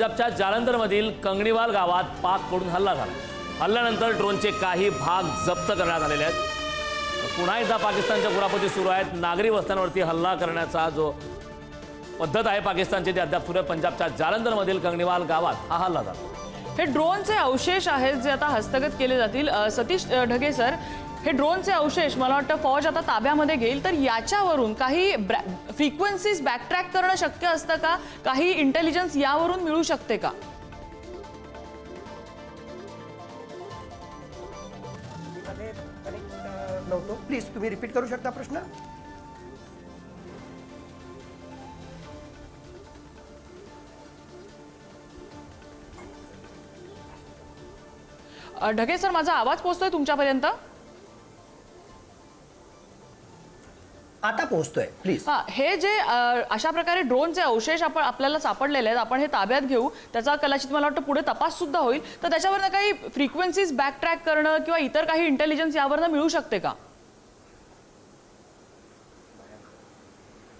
पंजाबच्या जालंधरमधील कंगणीवाल गावात पाककडून हल्ला झाला. हल्ल्यानंतर ड्रोनचे काही भाग जप्त करण्यात आलेले आहेत. पुन्हा एकदा पाकिस्तानच्या कुरापती सुरू आहेत. नागरी वस्त्यांवरती हल्ला करण्याचा जो पद्धत आहे पाकिस्तानची ते अद्याप सुरू आहे. पंजाबच्या जालंधरमधील कंगणीवाल गावात हा हल्ला झाला. हे ड्रोनचे अवशेष आहेत जे आता हस्तगत केले जातील. सतीश ढगे सर हे ड्रोनचे अवशेष मला वाटतं फौज आता ताब्यामध्ये घेईल. तर याच्यावरून काही फ्रिक्वेन्सीज बॅकट्रॅक करणं शक्य असतं का? काही इंटेलिजन्स यावरून मिळू शकते का? नव्हतो प्लीज तुम्ही रिपीट करू शकता प्रश्न? ढगे सर माझा आवाज पोहोचतोय तुमच्यापर्यंत? आता पोहोचतोय प्लीज हा हे जे अ, अशा प्रकारे ड्रोनचे अवशेष आपण आपल्याला सापडलेले आहेत आपण हे ताब्यात घेऊ. त्याचा कदाचित मला वाटतं पुढे तपास सुद्धा होईल. तर त्याच्यावरनं काही फ्रिक्वेन्सीज बॅकट्रॅक करणं किंवा इतर काही इंटेलिजन्स यावरनं मिळू शकते का?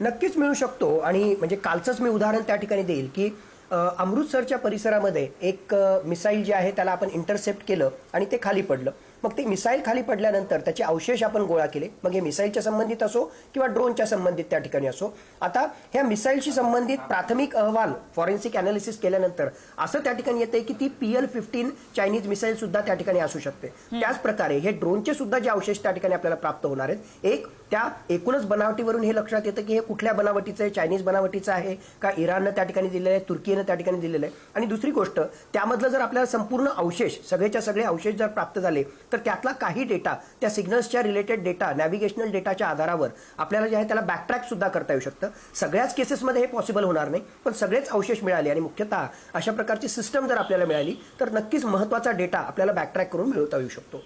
नक्कीच मिळू शकतो. आणि म्हणजे कालचंच मी उदाहरण त्या ठिकाणी देईल की अ, अमृतसरच्या परिसरामध्ये एक अ, मिसाईल जे आहे त्याला आपण इंटरसेप्ट केलं आणि ते खाली पडलं. मग ते मिसाईल खाली पडल्यानंतर त्याचे अवशेष आपण गोळा केले. मग हे मिसाईलच्या संबंधित असो किंवा ड्रोनच्या संबंधित त्या ठिकाणी असो. आता ह्या मिसाईलशी संबंधित प्राथमिक अहवाल फॉरेन्सिक अनालिसिस केल्यानंतर असं त्या ठिकाणी येते की ती P L fifteen Chinese missile सुद्धा त्या ठिकाणी असू शकते. त्याच प्रकारे हे ड्रोनचे सुद्धा जे अवशेष त्या ठिकाणी आपल्याला प्राप्त होणार आहेत एक त्या एकूणच बनावटीवरून हे लक्षात येतं की हे कुठल्या बनावटीचं आहे चायनीज बनावटीचं आहे का इराणनं त्या ठिकाणी दिलेलं आहे तुर्कीनं त्या ठिकाणी दिलेलं आहे. आणि दुसरी गोष्ट त्यामधलं जर आपल्याला संपूर्ण अवशेष सगळेच्या सगळे अवशेष जर प्राप्त झाले तर त्यातला काही डेटा त्या सिग्नल्सच्या रिलेटेड डेटा नॅव्हिगेशनल डेटाच्या आधारावर आपल्याला जे आहे त्याला बॅकट्रॅक सुद्धा करता येऊ शकतं. सगळ्याच केसेसमध्ये हे पॉसिबल होणार नाही पण सगळेच अवशेष मिळाले आणि मुख्यतः अशा प्रकारची सिस्टम जर आपल्याला मिळाली तर नक्कीच महत्त्वाचा डेटा आपल्याला बॅकट्रॅक करून मिळवता येऊ शकतो.